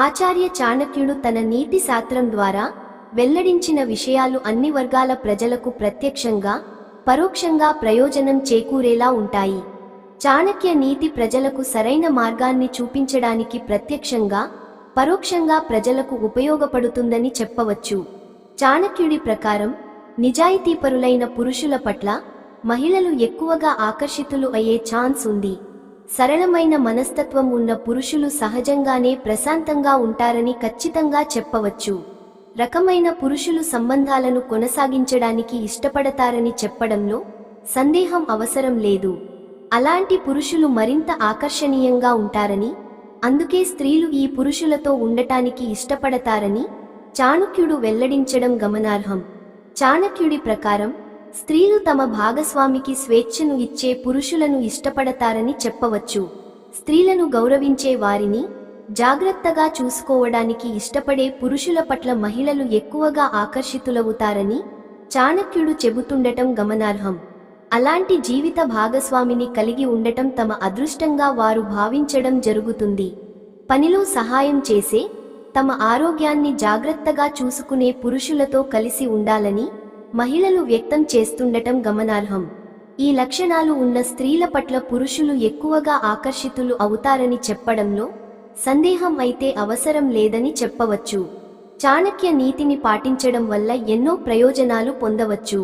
ఆచార్య చాణక్యుడు తన నీతి శాస్త్రం ద్వారా వెల్లడించిన విషయాలు అన్ని వర్గాల ప్రజలకు ప్రత్యక్షంగా పరోక్షంగా ప్రయోజనం చేకూరేలా ఉంటాయి. చాణక్య నీతి ప్రజలకు సరైన మార్గాన్ని చూపించడానికి ప్రత్యక్షంగా పరోక్షంగా ప్రజలకు ఉపయోగపడుతుందని చెప్పవచ్చు. చాణక్యుడి ప్రకారం నిజాయితీపరులైన పురుషుల పట్ల మహిళలు ఎక్కువగా ఆకర్షితులు అయ్యే ఛాన్స్ ఉంది. సరళమైన మనస్తత్వం ఉన్న పురుషులు సహజంగానే ప్రశాంతంగా ఉంటారని ఖచ్చితంగా చెప్పవచ్చు. రకమైన పురుషులు సంబంధాలను కొనసాగించడానికి ఇష్టపడతారని చెప్పడంలో సందేహం అవసరం లేదు. అలాంటి పురుషులు మరింత ఆకర్షణీయంగా ఉంటారని అందుకే స్త్రీలు ఈ పురుషులతో ఉండటానికి ఇష్టపడతారని చాణక్యుడు వెల్లడించడం గమనార్హం. చాణక్యుడి ప్రకారం స్త్రీలు తమ భాగస్వామికి స్వేచ్ఛను ఇచ్చే పురుషులను ఇష్టపడతారని చెప్పవచ్చు. స్త్రీలను గౌరవించే వారిని జాగ్రత్తగా చూసుకోవడానికి ఇష్టపడే పురుషుల పట్ల మహిళలు ఎక్కువగా ఆకర్షితులవుతారని చాణక్యుడు చెబుతుండటం గమనార్హం. అలాంటి జీవిత భాగస్వామిని కలిగి ఉండటం తమ అదృష్టంగా వారు భావించడం జరుగుతుంది. పనిలో సహాయం చేసే తమ ఆరోగ్యాన్ని జాగ్రత్తగా చూసుకునే పురుషులతో కలిసి ఉండాలని మహిళలు వ్యక్తం చేస్తుండటం గమనార్హం. ఈ లక్షణాలు ఉన్న స్త్రీల పట్ల పురుషులు ఎక్కువగా ఆకర్షితులు అవుతారని చెప్పడంలో సందేహం అయితే అవసరం లేదని చెప్పవచ్చు. చాణక్య నీతిని పాటించడం వల్ల ఎన్నో ప్రయోజనాలు పొందవచ్చు.